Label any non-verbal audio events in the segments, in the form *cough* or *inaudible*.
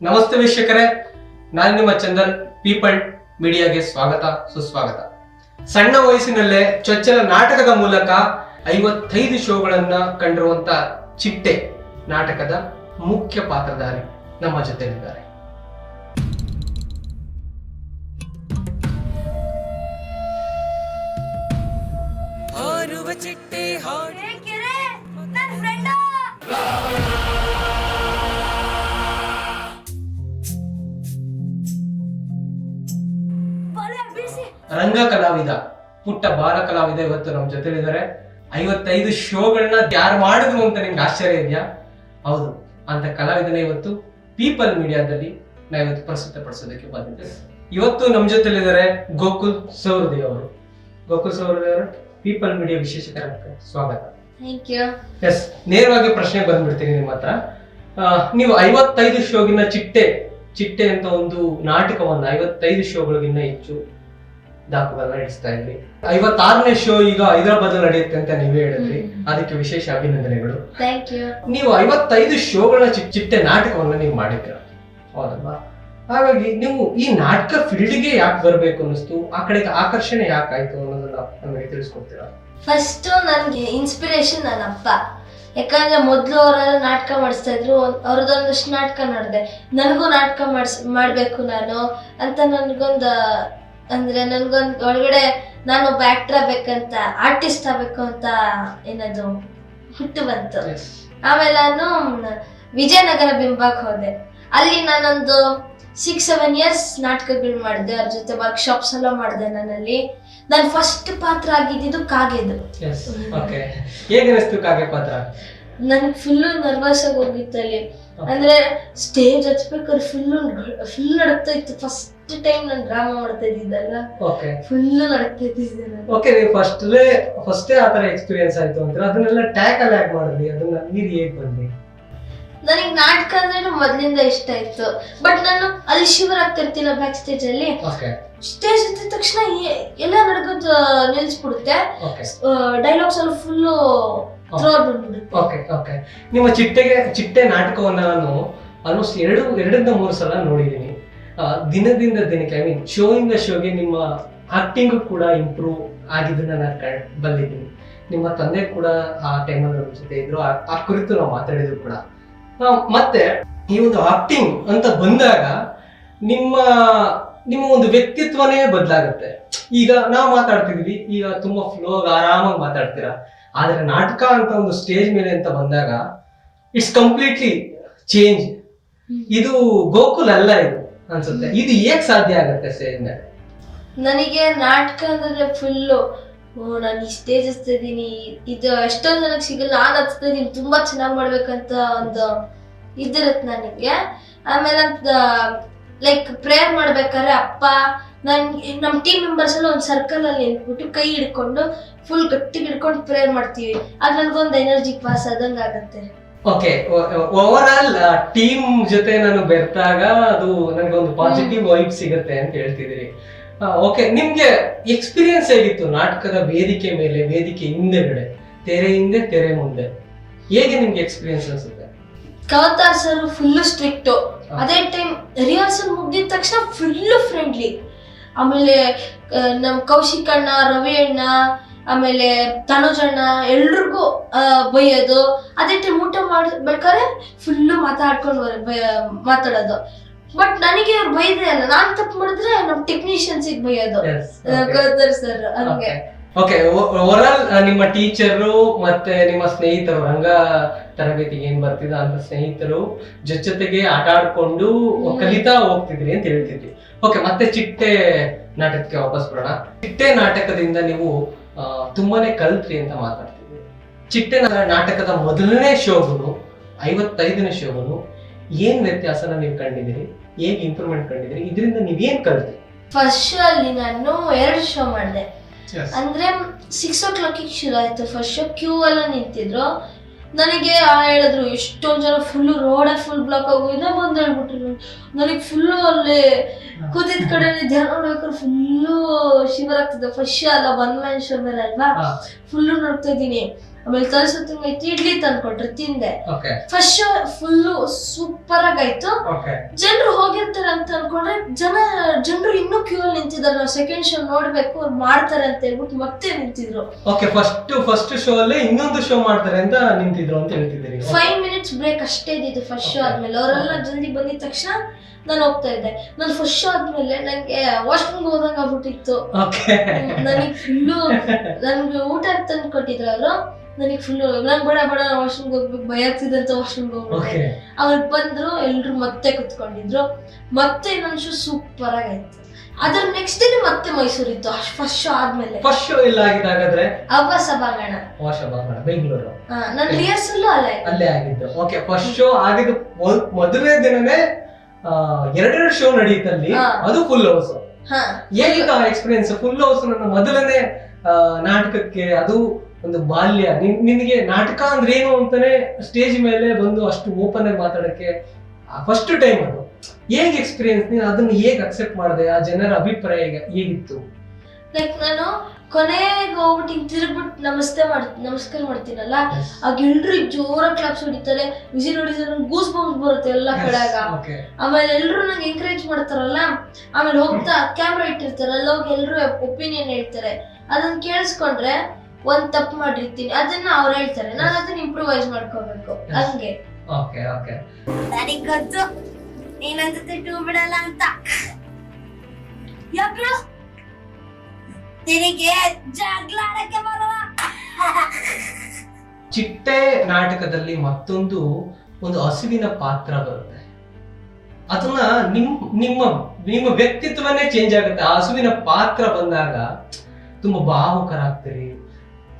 ನಮಸ್ತೆ ವೀಕ್ಷಕರೇ, ನಾನು ನಿಮ್ಮ ಚಂದನ್, ಪೀಪಲ್ ಮೀಡಿಯಾಗೆ ಸ್ವಾಗತ, ಸುಸ್ವಾಗತ. ಸಣ್ಣ ವಯಸ್ಸಿನಲ್ಲೇ ಚೊಚ್ಚಲ ನಾಟಕದ ಮೂಲಕ ಐವತ್ತೈದು ಶೋಗಳನ್ನ ಕಂಡಿರುವಂತ ಚಿಟ್ಟೆ ನಾಟಕದ ಮುಖ್ಯ ಪಾತ್ರಧಾರಿ ನಮ್ಮ ಜೊತೆಲಿದ್ದಾರೆ ಚಿಟ್ಟೆ ರಂಗ ಕಲಾವಿದ ಪುಟ್ಟ ಬಾಲ ಕಲಾವಿದ ಇವತ್ತು ನಮ್ಮ ಜೊತೆಲಿದ್ದಾರೆ. ಐವತ್ತೈದು ಶೋಗಳನ್ನ ಯಾರು ಮಾಡಿದ್ರು ಅಂತ ನಿಮ್ಗೆ ಆಶ್ಚರ್ಯ ಇದೆಯಾ? ಹೌದು ಅಂತ ಕಲಾವಿದನ ಇವತ್ತು ಪೀಪಲ್ ಮೀಡಿಯಾದಲ್ಲಿ ನಾವು ಇವತ್ತು ಪ್ರಸ್ತುತಪಡಿಸೋದಕ್ಕೆ ಬಂದಿದ್ದೇವೆ ಇವತ್ತು ನಮ್ಮ ಜೊತೆಲಿದ್ದಾರೆ ಗೋಕುಲ್ ಸೌರದೇವ್ ಅವರು. ಗೋಕುಲ್ ಸೌರದೇವ್ ಅವರು ಪೀಪಲ್ ಮೀಡಿಯಾ ವಿಶೇಷ ಕಾರ್ಯಕ್ರಮಕ್ಕೆ ಸ್ವಾಗತ ಎಸ್ ನೇರವಾಗಿ ಪ್ರಶ್ನೆ ಬಂದ್ಬಿಡ್ತೀನಿ ನಿಮ್ಮ ಹತ್ರ. ನೀವು ಐವತ್ತೈದು ಶೋಗಿನ ಚಿಟ್ಟೆ ಚಿಟ್ಟೆ ಅಂತ ಒಂದು ನಾಟಕವನ್ನ ಐವತ್ತೈದು ಶೋಗಳಿಗಿನ್ನ ಹೆಚ್ಚು ದಾಖಲೆಗಳನ್ನ ಇಡಿಸ್ತಾ ಇದ್ವಿ. ಐವತ್ತಾರನೇ ಶೋ ಈಗ ಹೈದರಾಬಾದ್ ನಡೆಯುತ್ತೆ ಅಂತ ನೀವೇ ಹೇಳಿದ್ರಿ. ಅದಕ್ಕೆ ವಿಶೇಷ ಅಭಿನಂದನೆಗಳು. ನೀವು ಐವತ್ತೈದು ಶೋಗಳ ಚಿಕ್ಕ ಚಿಟ್ಟೆ ನಾಟಕವನ್ನ ನೀವು ಮಾಡಿದ್ರ ಹೌದಲ್ವಾ? ಹಾಗಾಗಿ ನೀವು ಈ ನಾಟಕ ಫೀಲ್ಡ್ಗೆ ಯಾಕೆ ಬರಬೇಕು ಅನ್ನಿಸ್ತು? ಆ ಕಡೆಗೆ ಆಕರ್ಷಣೆ ಯಾಕಾಯ್ತು ಅನ್ನೋದನ್ನ ನಮಗೆ ತಿಳಿಸ್ಕೊಡ್ತೀರಾ? ಫಸ್ಟ್ ನನ್ಗೆ ಇನ್ಸ್ಪಿರೇಷನ್ ನನ್ನ ಅಪ್ಪ. ಯಾಕಂದ್ರೆ ಮೊದ್ಲು ಅವರೆಲ್ಲ ನಾಟಕ ಮಾಡಿಸ್ತಾ ಇದ್ರು. ಅವ್ರದ್ದೊಂದಷ್ಟು ನಾಟಕ ನೋಡಿದೆ. ನನಗೂ ನಾಟಕ ಮಾಡಿಸ್ ಮಾಡ್ಬೇಕು ನಾನು ಅಂತ ನನ್ಗೊಂದು ಅಂದ್ರೆ ನನ್ಗೊಂದ್ ಒಳಗಡೆ ನಾನು ಒಬ್ಬ ಆಕ್ಟರ್ ಆಗ್ಬೇಕಂತ ಆರ್ಟಿಸ್ಟ್ ಆಗ್ಬೇಕು ಅಂತ ಏನದು ಹುಟ್ಟು ಬಂತು. ಆಮೇಲೆ ನಾನು ವಿಜಯನಗರ ಬಿಂಬಕ್ಕೆ ಹೋದೆ. ಅಲ್ಲಿ ನಾನೊಂದು ಸಿಕ್ಸ್ ಸೆವೆನ್ ಇಯರ್ಸ್ ನಾಟಕಗಳು ಮಾಡಿದೆ. ಅವ್ರ ಜೊತೆ ವರ್ಕ್ಶಾಪ್ಸ್ ಎಲ್ಲ ಮಾಡಿದೆ ನನ್ನಲ್ಲಿ. ನಾನು ಫಸ್ಟ್ ಪಾತ್ರ ಆಗಿದ್ದು ಕಾಗೆದು. ನನ್ ಫುಲ್ ಫುಲ್ಲು ನರ್ವಸ್ ಆಗಿ ಹೋಗಿತ್ತು ಅಲ್ಲಿ. ಅಂದ್ರೆ ಸ್ಟೇಜ್ ಹಚ್ಬೇಕಾದ್ರೆ ಫುಲ್ ಫುಲ್ ನಡಕ್ತಾ ಇತ್ತು ಫಸ್ಟ್ ಟೈಮ್ ನಾನು ಡ್ರಾಮಾ ಮಾಡ್ತಾ ಇದ್ದಿದ್ದಲ್ಲ ಓಕೆ ಫುಲ್ ನಡಕ್ತಾ ಇದ್ದಿದ್ದೆ ನಾನು. ಓಕೆ ನೀವು ಫಸ್ಟ್ಲೇ ಫಸ್ಟೇ ಆ ಥರ ಎಕ್ಸ್ಪೀರಿಯನ್ಸ್ ಆಯ್ತು ಅಂದ್ರೆ ಅದನ್ನೆಲ್ಲ ಟ್ಯಾಕಲ್ ಆಗಿ ಮಾಡಿದ್ರಿ ಅದನ್ನ ನೀರು ಹೇಗೆ ಬಂದ್ರಿ? ನನಗೆ ನಾಟಕ ಅಂದ್ರೆ ಮೊದಲಿಂದ ಇಷ್ಟ ಇತ್ತು. ಬಟ್ ನಾನು ಅಲ್ಲಿ ಶಿವರ್ ಆಗ್ತಿರ್ತಿಲ್ಲ ಬ್ಯಾಕ್ ಸ್ಟೇಜ್ ಅಲ್ಲಿ ಓಕೆ ಸ್ಟೇಜ್ ಹತ್ತಿದ ತಕ್ಷಣ ಎಲ್ಲ ನಡ್ಕೋದು ನಿಲ್ಸ್ಬಿಡುತ್ತೆ. ಓಕೆ ಡೈಲಾಗ್ಸ್ ಎಲ್ಲ ಫುಲ್ಲು ಥ್ರೋ ಬಂದ್ಬಿಡುತ್ತೆ ಓಕೆ ಓಕೆ ನಿಮ್ಮ ಚಿಟ್ಟೆಗೆ ಚಿಟ್ಟೆ ನಾಟಕವನ್ನ ನಾನು ಆಲ್ಮೋಸ್ಟ್ ಎರಡು ಎರಡರಿಂದ ಮೂರು ಸಲ ನೋಡಿದ್ದೀನಿ ದಿನದಿಂದ ದಿನಕ್ಕೆ ಐ ಮೀನ್ ಶೋ ಇಂದ ಶೋಗೆ ನಿಮ್ಮ ಆಕ್ಟಿಂಗ್ ಕೂಡ ಇಂಪ್ರೂವ್ ಆಗಿದ್ದನ್ನ ನಾನು ಕಂಡ್ ಬಂದಿದ್ದೀನಿ. ನಿಮ್ಮ ತಂದೆ ಕೂಡ ಆ ಟೈಮಲ್ಲಿ ನಮ್ಮ ಜೊತೆ ಇದ್ರು. ಆ- ಕುರಿತು ನಾವು ಮಾತಾಡಿದ್ರು ಕೂಡ. ಮತ್ತೆ ಈ ಒಂದು ಆಕ್ಟಿಂಗ್ ಅಂತ ಬಂದಾಗ ನಿಮ್ಮ ನಿಮ್ಮ ಒಂದು ವ್ಯಕ್ತಿತ್ವನೇ ಬದಲಾಗುತ್ತೆ. ಈಗ ನಾವು ಮಾತಾಡ್ತಿದ್ವಿ ಈಗ ತುಂಬಾ ಫ್ಲೋ ಆರಾಮಾಗಿ ಮಾತಾಡ್ತೀರಾ. ಆದ್ರೆ ನಾಟಕ ಅಂತ ಒಂದು ಸ್ಟೇಜ್ ಮೇಲೆ ಅಂತ ಬಂದಾಗ ಇಟ್ಸ್ ಕಂಪ್ಲೀಟ್ಲಿ ಚೇಂಜ್ ಇದು ಗೋಕುಲ್ ಅಲ್ಲ ಇದು. ಅನ್ಸುತ್ತೆ. ಇದು ಹೇಗ್ ಸಾಧ್ಯ ಆಗುತ್ತೆ ಸ್ಟೇಜ್ ನನಗೆ ನಾಟಕ ಅಂದ್ರೆ ಫುಲ್ಲು ಓ ನಾನು ಇಷ್ಟೇ ಸ್ಟೇಜ್ ಹಚ್ತಾ ಇದೀನಿ ಇದು ಎಷ್ಟೊಂದು ನನಗೆ ಸಿಗಲ್ಲ ನಾನು ಹಚ್ತಾ ಇದೀನಿ ತುಂಬಾ ಚೆನ್ನಾಗಿ ಮಾಡ್ಬೇಕಂತ ಒಂದು ಇದಿರುತ್ತೆ ನನಗೆ. ಆಮೇಲೆ ಲೈಕ್ ಪ್ರೇಯರ್ ಮಾಡ್ಬೇಕಾದ್ರೆ ಅಪ್ಪ ನನ್ ನಮ್ಮ ಟೀಮ್ ಮೆಂಬರ್ಸ್ ಎಲ್ಲ ಒಂದು ಸರ್ಕಲ್ ಅಲ್ಲಿ ನಿಂತ್ಬಿಟ್ಟು ಕೈ ಹಿಡ್ಕೊಂಡು ಫುಲ್ ಗಟ್ಟಿಗೆ ಹಿಡ್ಕೊಂಡು ಪ್ರೇಯರ್ ಮಾಡ್ತೀವಿ. ಅದು ನನ್ಗೊಂದು ಎನರ್ಜಿ ಪಾಸ್ ಆದಂಗೆ ಆಗುತ್ತೆ. ಓಕೆ ಓವರ್ ಆಲ್ ಟೀಮ್ ಜೊತೆ ನಾನು ಬೆರ್ತಾಗ ಅದು ನನಗೆ ಒಂದು ಪಾಸಿಟಿವ್ ವೈಬ್ ಸಿಗುತ್ತೆ ಅಂತ ಹೇಳ್ತಿದ್ದೀರಿ. ಓಕೆ ನಿಮ್ಗೆ ಎಕ್ಸ್ಪೀರಿಯನ್ಸ್ ಹೇಗಿತ್ತು ನಾಟಕದ ವೇದಿಕೆ ಮೇಲೆ ವೇದಿಕೆ ಹಿಂದೆಗಡೆ ತೆರೆ ಹಿಂದೆ ತೆರೆ ಮುಂದೆ? ಹೇಗೆ ನಿಮ್ಗೆ ಎಕ್ಸ್ಪೀರಿಯನ್ಸ್ ಅನ್ಸುತ್ತೆ? ಕವತಾರ್ ಸರ್ ಫುಲ್ ಸ್ಟ್ರಿಕ್ಟ್ ಅದೇ ಟೈಮ್ ರಿಹರ್ಸಲ್ ಮುಗಿದ ತಕ್ಷಣ ಫುಲ್ ಫ್ರೆಂಡ್ಲಿ ಆಮೇಲೆ ನಮ್ಮ ನಮ್ ಕೌಶಿಕ್ ಅಣ್ಣ ರವಿ ಅಣ್ಣ ಆಮೇಲೆ ತನುಜಣ್ಣ ಎಲ್ರಿಗೂ ಬೈಯೋದು. ಅದೇ ಟೈಮ್ ಊಟ ಮಾಡ್ಬೇಕಾದ್ರೆ ಫುಲ್ಲು ಮಾತಾಡ್ಕೊಂಡು ಮಾತಾಡೋದು. ಬಟ್ ನನಗೆ ಅವ್ರು ಬೈದೇ ಅಲ್ಲ. ನಾನ್ ತಪ್ಪು ಮಾಡಿದ್ರೆ ನಮ್ ಟೆಕ್ನಿಷಿಯನ್ಸ್ ಬೈಯೋದು. ಸರ್ ಹಂಗೆ. ಓಕೆ ಓವರಾಲ್ ನಿಮ್ಮ ಟೀಚರು ಮತ್ತೆ ನಿಮ್ಮ ಸ್ನೇಹಿತರು ರಂಗ ತರಬೇತಿಗೆ ಏನ್ ಬರ್ತಿದ ಅಂತ ಸ್ನೇಹಿತರು ಜೊತೆ ಜೊತೆಗೆ ಆಟ ಆಡ್ಕೊಂಡು ಕಲಿತಾ ಹೋಗ್ತಿದ್ರಿ ಅಂತ ಹೇಳ್ತಿದ್ವಿ. ಓಕೆ ಮತ್ತೆ ಚಿಟ್ಟೆ ನಾಟಕಕ್ಕೆ ವಾಪಸ್ ಬರೋಣ. ಚಿಟ್ಟೆ ನಾಟಕದಿಂದ ನೀವು ತುಂಬಾನೇ ಕಲ್ತ್ರಿ ಅಂತ ಮಾತಾಡ್ತಿದ್ವಿ ಚಿಟ್ಟೆ ನಾಟಕದ ಮೊದಲನೇ ಶೋಗುನು ಐವತ್ತೈದನೇ ಶೋಗುನು ಏನ್ ವ್ಯತ್ಯಾಸನ ನೀವು ಕಂಡಿದ್ದೀರಿ? ಹೇಗೆ ಇಂಪ್ರೂವ್ಮೆಂಟ್ ಕಂಡಿದ್ದೀರಿ? ಇದರಿಂದ ನೀವೇನ್ ಕಲ್ತ್ರಿ? ಫಸ್ಟ್ ಶೋ ಅಲ್ಲಿ ನಾನು ಎರಡು ಶೋ ಮಾಡಿದೆ. ಅಂದ್ರೆ ಸಿಕ್ಸ್ ಓ ಕ್ಲಾಕಿಗೆ ಶುರು ಆಯ್ತು. ಫಸ್ಟ್ ಶೋ ಕ್ಯೂ ಎಲ್ಲ ನಿಂತಿದ್ರು. ನನಗೆ ಆ ಹೇಳಿದ್ರು ಎಷ್ಟೊಂದ್ ಜನ ಫುಲ್ ರೋಡೇ ಫುಲ್ ಬ್ಲಾಕ್ ಆಗೋಗಿದೆ ಬಂದ್ ಹೇಳ್ಬಿಟ್ರು. ನನಗೆ ಫುಲ್ಲು ಅಲ್ಲಿ ಕೂತಿದ್ ಕಡೆ ಧ್ಯಾನ ನೋಡ್ಬೇಕಾದ್ರೆ ಫುಲ್ಲು ಶಿವರ್ ಆಗ್ತದೆ ಫಸ್ಟ್ ಅಲ್ಲ ಮ್ಯಾನ್ ಶೋ ಮೇಲೆ ಅಲ್ವಾ. ಫುಲ್ಲು ನೋಡ್ತಾ ಇದ್ದೀನಿ. ಆಮೇಲೆ ತರಿಸೋತ್ತಿಂಗ್ ಐತಿ ಇಡ್ಲಿ ತಂದ್ಕೊಟ್ರು ತಿಂದೆ. ಫಸ್ಟ್ ಶೋ ಫುಲ್ ಸೂಪರ್ ಆಗಾಯ್ತು. ಜನರು ಹೋಗಿರ್ತಾರೆ ಅಂತ ಅನ್ಕೊಂಡ್ರೆ ಜನ ಜನರು ಇನ್ನೂ ಕ್ಯೂ ಅಲ್ಲಿ ನಿಂತಿದ್ದಾರೆ ನಾವು ಸೆಕೆಂಡ್ ಶೋ ನೋಡ್ಬೇಕು ಅವ್ರು ಮಾಡ್ತಾರೆ ಅಂತ ಹೇಳ್ಬಿಟ್ಟು ಮತ್ತೆ ನಿಂತಿದ್ರು. ಓಕೆ ಫಸ್ಟ್ ಫಸ್ಟ್ ಶೋ ಅಲ್ಲಿ ಇನ್ನೊಂದು ಶೋ ಮಾಡ್ತಾರೆ ಅಂತ ನಿಂತಿದ್ರು ಅಂತ ಹೇಳ್ತಿದ್ದೀರಿ. ಫೈವ್ ಮಿನಿಟ್ಸ್ ಬ್ರೇಕ್ ಅಷ್ಟೇ ಇದ್ದಿದ್ದು ಫಸ್ಟ್ ಶೋ ಆದ್ಮೇಲೆ. ಅವರೆಲ್ಲ ಜಲ್ದಿ ಬಂದಿದ ತಕ್ಷಣ ನಾನು ಹೋಗ್ತಾ ಇದ್ದೆ. ನಾನು ಫಸ್ಟ್ ಶೋ ಆದ್ಮೇಲೆ ನಂಗೆ ವಾಶ್ರೂಮ್ ಹೋದಂಗ ಆಗ್ಬಿಟ್ಟಿತ್ತು. ನನಗೆ ಫುಲ್ಲು ನನ್ಗೆ ಊಟ ತಂದು ಕೊಟ್ಟಿದ್ರು ಅವರು ನನಗೆ ಫುಲ್ ನಂಗೆ ಬಡ ಬಡ ವಾಶ್ರೂಮ್ಗೆ ಹೋಗ್ಬೇಕು ಭಯ ಆಗ್ತಿದೆ ಅಂತ ವಾಶ್ರೂಮ್ಗೆ ಹೋಗ್ಬೇಕು. ಅವ್ರು ಬಂದ್ರು ಎಲ್ರು ಮತ್ತೆ ಕುತ್ಕೊಂಡಿದ್ರು. ಮತ್ತೆ ನನ್ನ ಶೂ ಸೂಪರ್ ಆಗಿತ್ತು ಅದ್ರ ನೆಕ್ಸ್ಟ್ ಡೇ ಮತ್ತೆ ಮೈಸೂರು ಇತ್ತು ಫಸ್ಟ್ ಶೋ ಆದ್ಮೇಲೆ. ಫಸ್ಟ್ ಶೋ ಇಲ್ಲ ಆಗಿದ್ದು ಹಾಗಾದ್ರೆ ಅವ್ವ ಸಭಾಂಗಣ ವಾಶ ಬೆಂಗಳೂರು ನನ್ನ ರಿಹರ್ಸಲ್ ಅಲ್ಲೇ ಅಲ್ಲೇ. ಆಗಿದ್ದು. ಓಕೆ ಫಸ್ಟ್ ಶೋ ಆಗಿದ್ದು ಮದುವೆ ಮೊದಲನೇ ದಿನನೇ ಎರಡೆರಡು ಶೋ ನಡೆಯುತ್ತಲ್ಲಿ ಅದು ಫುಲ್ ಹೌಸ್ ಹಾ. ಹೇಗಿತ್ತು ಆ ಎಕ್ಸ್ಪೀರಿಯನ್ಸ್ ಫುಲ್ ಹೌಸ್ ನನ್ನ ಮೊದಲನೇ ನಾಟಕಕ್ಕೆ ಅದು ಒಂದು ಬಾಲ್ಯ. ನಿನ್- ನಿನಗೆ ನಾಟಕ ಅಂದ್ರೆ ಏನು ಅಂತಾನೆ ಸ್ಟೇಜ್ ಮೇಲೆ ಬಂದು ಅಷ್ಟು ಓಪನ್ ಆಗಿ ಮಾತಾಡಕ್ಕೆ ಫಸ್ಟ್ ಟೈಮ್ ಅದು. ಹೇಗೆ ಎಕ್ಸ್ಪೀರಿಯನ್ಸ್ ನೀನು ಅದನ್ನ ಹೇಗೆ ಅಕ್ಸೆಪ್ಟ್ ಮಾಡಿದೆ? ಆ ಜನರ ಅಭಿಪ್ರಾಯ ಈಗ ಹೇಗಿತ್ತು? ಲೈಕ್ ನಾನು ಕೊನೆಗೆ ಹೋಗ್ಬಿಟ್ಟು ಹಿಂಗೆ ತಿರುಗ್ಬಿಟ್ಟು ನಮಸ್ತೆ ಮಾಡ್ ನಮಸ್ಕಾರ ಮಾಡ್ತೀನಲ್ಲ ಆಗ ಎಲ್ರು ಜೋರ ಕ್ಲಾಪ್ಸ್ ಹೊಡಿತಾರೆ ವಿಸಿಲ್ ಹೊಡಿತಾರೆ ಗೂಸ್ ಬಂಪ್ಸ್ ಬರುತ್ತೆ ಎಲ್ಲ ಓಕೆ ಆಮೇಲೆ ಎಲ್ರು ನಂಗೆ ಎಂಕರೇಜ್ ಮಾಡ್ತಾರಲ್ಲ ಆಮೇಲೆ ಹೋಗ್ತಾ ಕ್ಯಾಮ್ರಾ ಇಟ್ಟಿರ್ತಾರಲ್ಲ ಹೋಗಿ ಎಲ್ರು ಒಪಿನಿಯನ್ ಹೇಳ್ತಾರೆ. ಅದನ್ನ ಕೇಳಿಸ್ಕೊಂಡ್ರೆ ಒಂದ್ ತಪ್ಪು ಮಾಡಿರ್ತೀನಿ. ಅದನ್ನ ಅವ್ರು ಹೇಳ್ತಾರೆ. ನಾನು ಅದನ್ನ ಇಂಪ್ರೂವೈಸ್ ಮಾಡ್ಕೋಬೇಕು. ಹಂಗೆ. ಓಕೆ ಓಕೆ ನನಗ್ ಗೊತ್ತು. ನೀನಂತ ತಿಟ್ಟು ಬಿಡಲ್ಲ ಅಂತ. ಯಾಕಳು ನಿನಗೆ ಜಗಳ ಆಡಕ್ಕೆ ಬರಲ್ಲ. ಚಿಟ್ಟೆ ನಾಟಕದಲ್ಲಿ ಮತ್ತೊಂದು ಒಂದು ಹಸುವಿನ ಪಾತ್ರ ಬರುತ್ತೆ. ಅದನ್ನ ನಿಮ್ ನಿಮ್ಮ ನಿಮ್ಮ ವ್ಯಕ್ತಿತ್ವನೇ ಚೇಂಜ್ ಆಗುತ್ತೆ. ಆ ಹಸುವಿನ ಪಾತ್ರ ಬಂದಾಗ ತುಂಬಾ ಭಾವುಕರಾಗ್ತೀರಿ.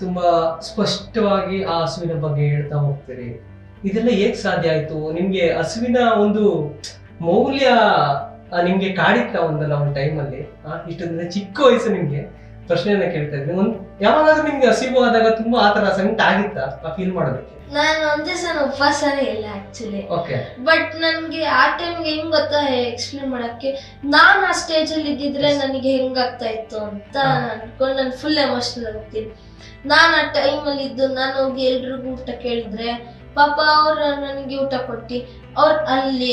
ತುಂಬಾ ಸ್ಪಷ್ಟವಾಗಿ ಆ ಹಸುವಿನ ಬಗ್ಗೆ ಹೇಳ್ತಾ ಹೋಗ್ತೀರಿ. ಇದೆಲ್ಲ ಹೇಗ್ ಸಾಧ್ಯ ಆಯ್ತು? ನಿಮ್ಗೆ ಹಸುವಿನ ಒಂದು ಮೌಲ್ಯ ನಿಮ್ಗೆ ಕಾಡಿತ್ತ ಒಂದಲ್ಲ ಒಂದು ಟೈಮಲ್ಲಿ ಇಷ್ಟೊಂದಿನ ಚಿಕ್ಕ ವಯಸ್ಸು ನಿಮ್ಗೆ. ಪ್ರಶ್ನೆಯನ್ನ ಕೇಳ್ತಾ ಇದ್ದೀನಿ ಒಂದು ಯಾವಾಗಾದ್ರೂ ನಿಮ್ಗೆ ಹಸಿವು ಆದಾಗ ತುಂಬಾ ಆತರ ಸಂಕಟ ಆಗಿತ್ತಾ? ಆ ಫೀಲ್ ಮಾಡೋದಕ್ಕೆ? ನಾನು ಒಂದೇ ಸಲ ಉಪವಾಸನೇ ಇಲ್ಲ ಆಕ್ಚುಲಿ ಓಕೆ ಬಟ್ ನನಗೆ ಆ ಟೈಮ್ಗೆ ಹೆಂಗ್ ಗೊತ್ತಾ ಎಕ್ಸ್ಪ್ಲೇನ್ ಮಾಡಕ್ಕೆ? ನಾನ್ ಆ ಸ್ಟೇಜ್ ಅಲ್ಲಿ ಇದ್ದಿದ್ರೆ ನನಗೆ ಹೆಂಗ್ ಆಗ್ತಾ ಇತ್ತು ಅಂತ. ಅನ್ಕೊಂಡು ನಾನು ಫುಲ್ ಎಮೋಷನಲ್ ಆಗ್ತೀನಿ ನಾನ್ ಆ ಟೈಮ್ ಅಲ್ಲಿ ಇದ್ದು ನಾನು ಹೋಗಿ ಎಲ್ರಿಗೂ ಊಟ ಕೇಳಿದ್ರೆ ಪಾಪ ಅವ್ರು ನನಗೆ ಊಟ ಕೊಟ್ಟು ಅವ್ರ ಅಲ್ಲಿ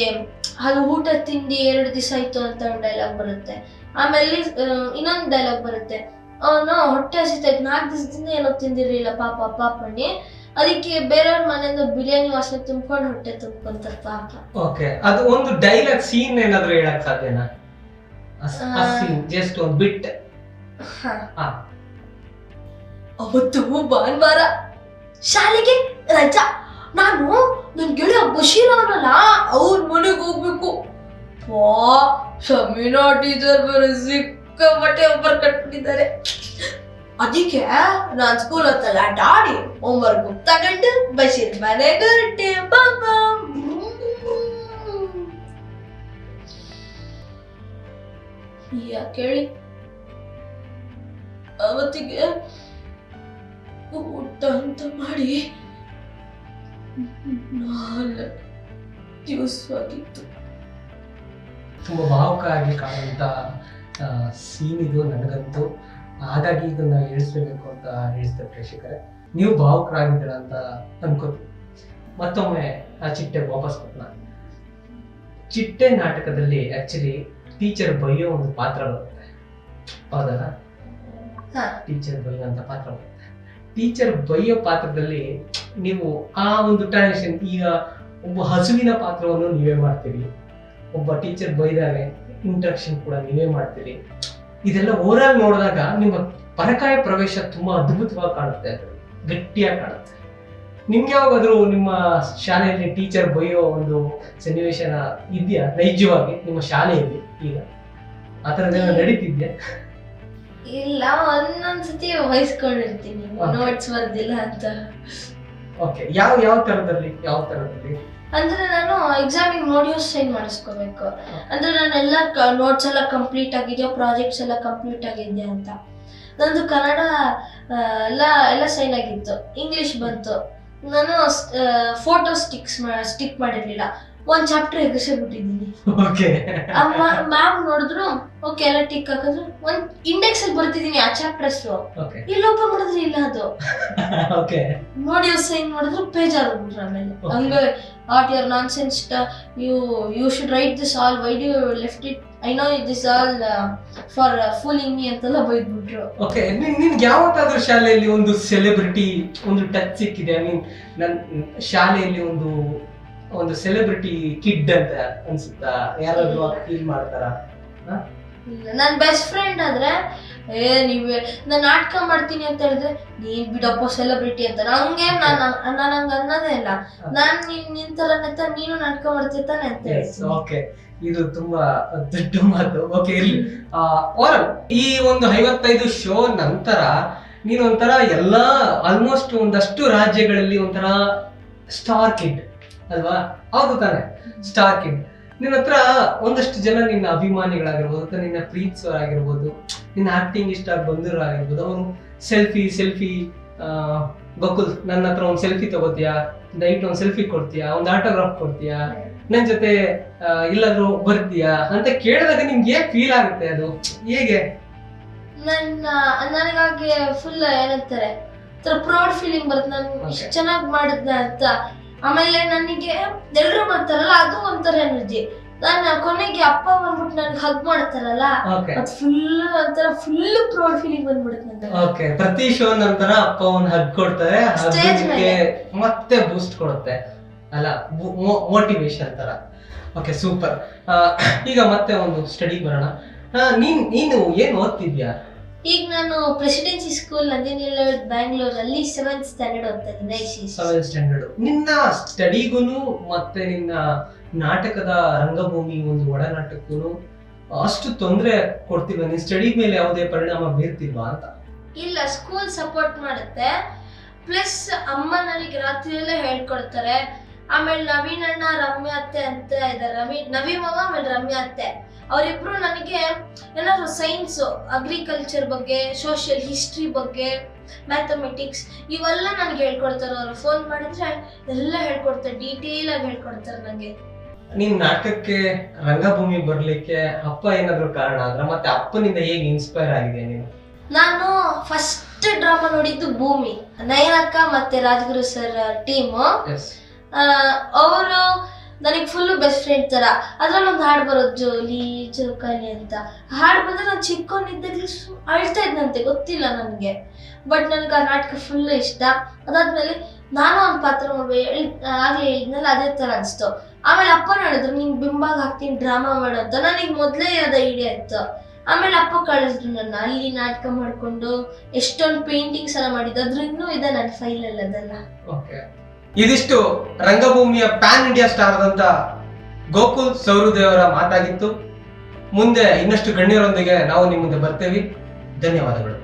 ಅದು ಊಟ ತಿಂಡಿ ಎರಡು ದಿವಸ ಆಯ್ತು ಅಂತ ಒಂದು ಡೈಲಾಗ್ ಬರುತ್ತೆ. ಆಮೇಲೆ ಇನ್ನೊಂದು ಡೈಲಾಗ್ ಬರುತ್ತೆ. ಅವನು ಹೊಟ್ಟೆ ಹಸಿತೈತೆ ನಾಲ್ಕು ದಿವಸದಿಂದ ಏನೋ ತಿಂದಿರ್ಲಿಲ್ಲ ಪಾಪ ಪಾಪಣ್ಣಿ. ಅದಕ್ಕೆ ಬೇರೆಯವ್ರ ಮನೆಯಿಂದ ಬಿರಿಯಾನಿ ವಾಸನೆ ತುಂಬ್ಕೊಂಡು ಹೊಟ್ಟೆ ತುಂಬ್ಕೊಂತಾರೆ ಪಾಪ. ಓಕೆ ಅದು ಒಂದು ಡೈಲಾಗ್ ಸೀನ್ ಏನಾದ್ರು ಹೇಳಕ್ ಸಾಧ್ಯನಾ. ಸೀನ್ ಜಸ್ಟ್ ಒಂದು ಬಿಟ್. ಅವತ್ತು ಭಾನುವಾರ ಶಾಲೆಗೆ ರಜಾ. ನಾನು ನನ್ ಗೆಳೆಯ ಬಶೀರ್ ಅವನಲ್ಲ ಅವ್ರ ಮನೆಗೆ ಹೋಗ್ಬೇಕು. ವಾ ಶಮೀನಾ ಟೀಚರ್ ಬೇರೆ ಸಿಕ್ಕಾಪಟ್ಟೆ ಒಬ್ಬರು ಕಟ್ಬಿಟ್ಟಿದ್ದಾರೆ. ಅದಕ್ಕೆ ನಾನ್ ಸ್ಕೂಲ್ ಹೊತ್ತಲ್ಲ ಡಾಡಿ ಹೋಮ್ವರ್ಕ್ ತಗೊಂಡು ಬಶೀರ್ ಮನೆಗೆ ಹೊರಟೆ. ಬಾಬಾ ಯಾಕೇಳಿ ಅವತ್ತಿಗೆ ಊಟ ಅಂತ ಮಾಡಿ ನಾಲ್ಕು ದಿವಸ ಆಗಿತ್ತು ತುಂಬಾ ಭಾವುಕ ಆಗಿ ಕಾಣುವಂತ ಸೀನ್ ಇದು ನನಗಂತೂ ಹಾಗಾಗಿ ಇದನ್ನ ಹೇಳಿಸ್ಬೇಕು ಅಂತ ಹೇಳಿದ ಪ್ರೇಕ್ಷಕರೇ. ನೀವು ಭಾವುಕರಾಗಿದ್ದೀರಾ ಅಂತ ಅನ್ಕೋತೀವಿ ಮತ್ತೊಮ್ಮೆ ಆ ಚಿಟ್ಟೆ ವಾಪಸ್ ಕೊಟ್ಟ ಚಿಟ್ಟೆ ನಾಟಕದಲ್ಲಿ ಆಕ್ಚುಲಿ ಟೀಚರ್ ಬೈಯೋ ಒಂದು ಪಾತ್ರ ಬರುತ್ತೆ. ಹೌದಲ್ಲ. ಟೀಚರ್ ಬೈಯೋ ಅಂತ ಪಾತ್ರ ಬರುತ್ತೆ. ಟೀಚರ್ ಬೈಯೋ ಪಾತ್ರದಲ್ಲಿ ನೀವು ಆ ಒಂದು ಟ್ರಾನ್ಸಾಕ್ಷನ್ ಈಗ ಒಬ್ಬ ಹಸುವಿನ ಪಾತ್ರವನ್ನು ನೀವೇ ಮಾಡ್ತೀರಿ. ಒಬ್ಬ ಟೀಚರ್ ಬೈದಾಗೆ ಇಂಟ್ರಕ್ಷನ್ ಕೂಡ ನೀವೇ ಮಾಡ್ತೀರಿ. ಇದೆಲ್ಲ ಓವರಾಲ್ ನೋಡಿದಾಗ ನಿಮ್ಮ ಪರಕಾಯ ಪ್ರವೇಶ ತುಂಬಾ ಅದ್ಭುತವಾಗಿ ಕಾಣುತ್ತೆ. ಗಟ್ಟಿಯಾಗಿ ಕಾಣುತ್ತೆ. ನಿಮ್ಗೆ ಯಾವಾಗಾದ್ರೂ ನಿಮ್ಮ ಶಾಲೆಯಲ್ಲಿ ಟೀಚರ್ ಬೈಯೋ ಒಂದು ಸನ್ನಿವೇಶನ ಇದೆಯಾ? ನೈಜವಾಗಿ ನಿಮ್ಮ ಶಾಲೆಯಲ್ಲಿ ಈಗ? ಆ ಥರದ್ದೆಲ್ಲ ನಡೀತಿದ್ಯಾ? ಇಲ್ಲ ಒಂದೊಂದ್ಸತಿ ವಹಿಸ್ಕೊಂಡಿರ್ತೀನಿ. ನೋಟ್ಸ್ ಬರ್ದಿಲ್ಲ ಅಂತ. ಓಕೆ ಯಾವ ಯಾವ ತರದಲ್ಲಿ ಯಾವ ತರದಲ್ಲಿ ಅಂದ್ರೆ ನಾನು ಎಕ್ಸಾಮಿಗೆ ನೋಡಿಯೋ ಸೈನ್ ಮಾಡಿಸ್ಕೋಬೇಕು. ಅಂದ್ರೆ ನಾನೆಲ್ಲ ನೋಟ್ಸ್ ಎಲ್ಲ ಕಂಪ್ಲೀಟ್ ಆಗಿದೆಯಾ ಪ್ರಾಜೆಕ್ಟ್ಸ್ ಎಲ್ಲ ಕಂಪ್ಲೀಟ್ ಆಗಿದ್ಯಾ ಅಂತ. ನಂದು ಕನ್ನಡ ಎಲ್ಲ ಎಲ್ಲ ಸೈನ್ ಆಗಿತ್ತು. ಇಂಗ್ಲಿಷ್ ಬಂತು. ನಾನು ಫೋಟೋ ಸ್ಟಿಕ್ಸ್ ಸ್ಟಿಕ್ ಮಾಡಿರ್ಲಿಲ್ಲ. ಒಂದ್ ಚಾಪ್ಟರ್ ಎಗಸೇ ಬಿಟ್ಟಿದ್ದೀನಿ ಮ್ಯಾಮ್ ನೋಡಿದ್ರು ಓಕೆ ಎಲ್ಲ ಟಿಕ್ ಹಾಕಿದ್ರು. ಒಂದ್ ಇಂಡೆಕ್ಸ್ ಅಲ್ಲಿ ಬರ್ತಿದೀನಿ ಆ ಚಾಪ್ಟರ್ಸ್ ಇಲ್ಲಿ ಓಪನ್ ಮಾಡಿದ್ರೆ ಇಲ್ಲ ಅದು. *laughs* ನೋಡಿ ಸೈನ್ ಮಾಡಿದ್ರು ಪೇಜ್ ಆಗ್ಬಿಟ್ರು ಆಮೇಲೆ. Okay. Utter nonsense you you should write this all why do left it I know this all for fooling me ಅಂತೆಲ್ಲ ಬೈದ್ಬಿಟ್ರು. ಓಕೆ ನಿನ್ಗೆ ಯಾವತ್ತಾದ್ರೂ ಶಾಲೆಯಲ್ಲಿ ಒಂದು ಸೆಲೆಬ್ರಿಟಿ ಒಂದು ಟಚ್ ಸಿಕ್ಕಿದೆ? ಐ ಮೀನ್ ನನ್ನ ಶಾಲೆಯಲ್ಲಿ ಒಂದು ಒಂದು ಸೆಲೆಬ್ರಿಟಿ ಕಿಡ್ ಅಂತ ಅನ್ಸುತ್ತಾ? ಯಾರಾದ್ರೂ ಫೀಲ್ ಮಾಡ್ತಾರ? ನನ್ನ ಬೆಸ್ಟ್ ಫ್ರೆಂಡ್ ಆದ್ರೆ ಏ, ನೀವೇ ನಾನು ನಾಟಕ ಮಾಡ್ತೀನಿ ಅಂತ ಹೇಳಿದ್ರೆ, ನೀನ್ ಬಿಡಪ್ಪ ಸೆಲೆಬ್ರಿಟಿ ಅಂತ. ನಂಗೆ ನಾನು ನಾನು ಹಂಗ ಅನ್ನೋದೇ ಇಲ್ಲ. ನಾನ್ ನಿನ್ ನಿನ್ ತರನೇ ನೀನು ನಾಟಕ ಮಾಡ್ತಿರ್ತಾನೆ ಅಂತ ಓಕೆ ಇದು ತುಂಬಾ ದೊಡ್ಡ ಮಾತು. ಓಕೆ ಇರ್ಲಿ. ಓರಲ್ ಈ ಒಂದು ಐವತ್ತೈದು ಶೋ ನಂತರ ನೀನು ಒಂಥರ ಎಲ್ಲಾ ಆಲ್ಮೋಸ್ಟ್ ಒಂದಷ್ಟು ರಾಜ್ಯಗಳಲ್ಲಿ ಒಂಥರ ಸ್ಟಾರ್ ಕಿಡ್ ಅಲ್ವಾ? ಹೌದು ತಾನೆ. ಸ್ಟಾರ್ ಕಿಡ್ ನಿನ್ನ ಹತ್ರ ಒಂದಷ್ಟು ಜನ ನಿನ್ನ ಅಭಿಮಾನಿಗಳಾಗಿರ್ಬೋದು ಅಥವಾ ನಿನ್ನ ಪ್ರೀತಿಸೋರಾಗಿರ್ಬೋದು ನಿನ್ನ ಆಕ್ಟಿಂಗ್ ಇಷ್ಟ ಬಂದಿರೋ ಆಗಿರ್ಬೋದು ಅವರು ಸೆಲ್ಫಿ ಸೆಲ್ಫಿ ಬಕುಲ್ ನನ್ನ ಹತ್ರ ಒಂದು ಸೆಲ್ಫಿ ತಗೋತೀಯಾ? ನೈಟ್ ಒಂದು ಸೆಲ್ಫಿ ಕೊಡ್ತೀಯಾ? ಒಂದು ಆಟೋಗ್ರಾಫ್ ಕೊಡ್ತೀಯಾ? ನನ್ನ ಜೊತೆ ಆ, ಎಲ್ಲಾದ್ರೂ ಬರ್ತೀಯಾ? ಅಂತ ಕೇಳಿದಾಗ ನಿಮ್ಗೆ ಹೇಗೆ ಫೀಲ್ ಆಗುತ್ತೆ ಅದು? ಹೇಗೆ? ನನ್ನ ನನಗಾಗಿ ಫುಲ್ ಏನಂತಾರೆ ಪ್ರೌಡ್ ಫೀಲಿಂಗ್ ಬರುತ್ತೆ. ನಾನು ಚೆನ್ನಾಗಿ ಮಾಡಿದ್ನ ಅಂತ. ಆಮೇಲೆ ನನಗೆ ಎಲ್ರು ಮಾಡ್ತಾರಲ್ಲ ಅದು ಒಂಥರ ಎನರ್ಜಿ ನಾನು ಕೊನೆಗೆ ಅಪ್ಪ ಬಂದ್ಬಿಟ್ಟು ನನ್ಗೆ ಹಗ್ ಮಾಡ್ತಾರಲ್ಲ ಅದು ಫುಲ್ ಒಂಥರ ಫುಲ್ ಪ್ರೌಡ್ ಫೀಲಿಂಗ್ ಬಂದ್ಬಿಡುತ್ತೆ ನನಗೆ ಓಕೆ ಪ್ರತಿ ಶೋ ನಂತರ ಅಪ್ಪ ಒಂದು ಹಗ್ ಕೊಡ್ತಾರೆ Stage ಹಗ್ಗಕ್ಕೆ. ಮತ್ತೆ ಬೂಸ್ಟ್ ಕೊಡುತ್ತೆ. ಅಲ್ಲ ಮೋಟಿವೇಶನ್ ತರ. ಓಕೆ ಸೂಪರ್ ಈಗ ಮತ್ತೆ ಒಂದು ಸ್ಟಡಿ ಬರೋಣ. ಆ, ನೀನ್ ನೀನು ಏನ್ ಓದ್ತಿದ್ಯಾ? ಈಗ ನಾನು ಪ್ರೆಸಿಡೆನ್ಸಿ ಸ್ಕೂಲ್ ನಂದಿನಿಲ್ಲ ಬ್ಯಾಂಗ್ಳೂರಲ್ಲಿ ಸೆವೆಂತ್ ಸ್ಟ್ಯಾಂಡರ್ಡ್ ಅಂತ ಸೆವೆಂತ್ ಸ್ಟ್ಯಾಂಡರ್ಡ್ ನಿನ್ನ ಸ್ಟಡಿಗೂ ಮತ್ತೆ ನಿನ್ನ ನಾಟಕದ ರಂಗಭೂಮಿ ಒಂದು ಒಡನಾಟಕ್ಕೂ ಅಷ್ಟು ತೊಂದರೆ ಕೊಡ್ತಿಲ್ವಾ ನಿನ್ನ ಸ್ಟಡಿ ಮೇಲೆ ಯಾವುದೇ ಪರಿಣಾಮ ಬೀರ್ತಿಲ್ವಾ ಅಂತ? ಇಲ್ಲ ಸ್ಕೂಲ್ ಸಪೋರ್ಟ್ ಮಾಡುತ್ತೆ. ಪ್ಲಸ್ ಅಮ್ಮ ನನಗೆ ರಾತ್ರಿ ಎಲ್ಲ ಹೇಳ್ಕೊಡ್ತಾರೆ. ಆಮೇಲೆ ನವೀನ್ ಅಣ್ಣ ರಮ್ಯಾ ಅತ್ತೆ ಅಂತ ಇದ್ದಾರೆ. ರವಿ ನವಿ ಮಗ ಆಮೇಲೆ ರಮ್ಯಾ ಅತ್ತೆ. ಅವರಿಬ್ರು ನನಗೆ ಏನಾದ್ರು ಸೈನ್ಸ್ ಅಗ್ರಿಕಲ್ಚರ್ ಬಗ್ಗೆ ಸೋಷಿಯಲ್ ಹಿಸ್ಟ್ರಿ ಬಗ್ಗೆ ಮ್ಯಾಥಮೆಟಿಕ್ಸ್ ಇವೆಲ್ಲ ನನಗೆ ಹೇಳ್ಕೊಡ್ತಾರೆ. ಅವ್ರು ಫೋನ್ ಮಾಡಿದ್ರೆ ಎಲ್ಲ ಹೇಳ್ಕೊಡ್ತಾರೆ. ಡೀಟೇಲ್ ಆಗಿ ಹೇಳ್ಕೊಡ್ತಾರೆ ನನಗೆ ನೀನ್ ನಾಟಕಕ್ಕೆ ರಂಗಭೂಮಿ ಬರ್ಲಿಕ್ಕೆ ಅಪ್ಪ ಏನಾದ್ರು ಕಾರಣ ಆದ್ರ ಮತ್ತೆ ಅಪ್ಪನಿಂದ ಹೇಗೆ ಇನ್ಸ್ಪೈರ್ ಆಗಿದೆ ನೀನು? ನಾನು ಫಸ್ಟ್ ಡ್ರಾಮಾ ನೋಡಿದ್ದು ಭೂಮಿ. ನಯನಕ್ಕ ಮತ್ತೆ ರಾಜಗುರು ಸರ್ ಟೀಮ್ ಅವರು ನನಗೆ ಫುಲ್ಲು ಬೆಸ್ಟ್ ಫ್ರೆಂಡ್ ಥರ ಅದ್ರಲ್ಲಿ ಒಂದು ಹಾಡು ಬರೋದು, ಜೋಲಿ ಜೋಕಾಲಿ ಅಂತ. ಹಾಡು ಬಂದ್ರೆ ನಾನು ಚಿಕ್ಕವನಿದ್ದಾಗಲೂ ಅಳ್ತಾ ಇದ್ದಂತೆ ಗೊತ್ತಿಲ್ಲ ನನಗೆ. ಬಟ್ ನನಗೆ ಆ ನಾಟಕ ಫುಲ್ ಇಷ್ಟ. ಅದಾದ್ಮೇಲೆ ನಾನು ಒಂದು ಪಾತ್ರ ಮಾಡ್ಬೇಕು ಆಗ್ಲೇ ಹೇಳಿದ್ನಲ್ಲ, ಅದೇ ಥರ ಅನಿಸ್ತು. ಆಮೇಲೆ ಅಪ್ಪ ನೋಡಿದ್ರು ನಿಂಗೆ ಬಿಂಬಾಗ ಹಾಕ್ತೀನಿ ಡ್ರಾಮಾ ಮಾಡೋ ನನಗೆ ಮೊದಲೇ ಅದ ಐಡಿಯಾ ಇತ್ತು. ಆಮೇಲೆ ಅಪ್ಪ ಕಳಿಸಿದ್ರು ನನ್ನ, ಅಲ್ಲಿ ನಾಟಕ ಮಾಡ್ಕೊಂಡು ಎಷ್ಟೊಂದು ಪೇಂಟಿಂಗ್ಸ್ ಎಲ್ಲ ಮಾಡಿದ್ದು. ಅದ್ರ ಇನ್ನೂ ಇದೆ ನನ್ನ ಫೈಲಲ್ಲಿ ಅದೆಲ್ಲ. ಇದಿಷ್ಟು ರಂಗಭೂಮಿಯ ಪ್ಯಾನ್ ಇಂಡಿಯಾ ಸ್ಟಾರ್ ಆದಂತ ಗೋಕುಲ್ ಸೌರದೇವರ ಮಾತಾಗಿತ್ತು. ಮುಂದೆ ಇನ್ನಷ್ಟು ಗಣ್ಯರೊಂದಿಗೆ ನಾವು ನಿಮ್ಮ ಮುಂದೆ ಬರ್ತೇವೆ. ಧನ್ಯವಾದಗಳು.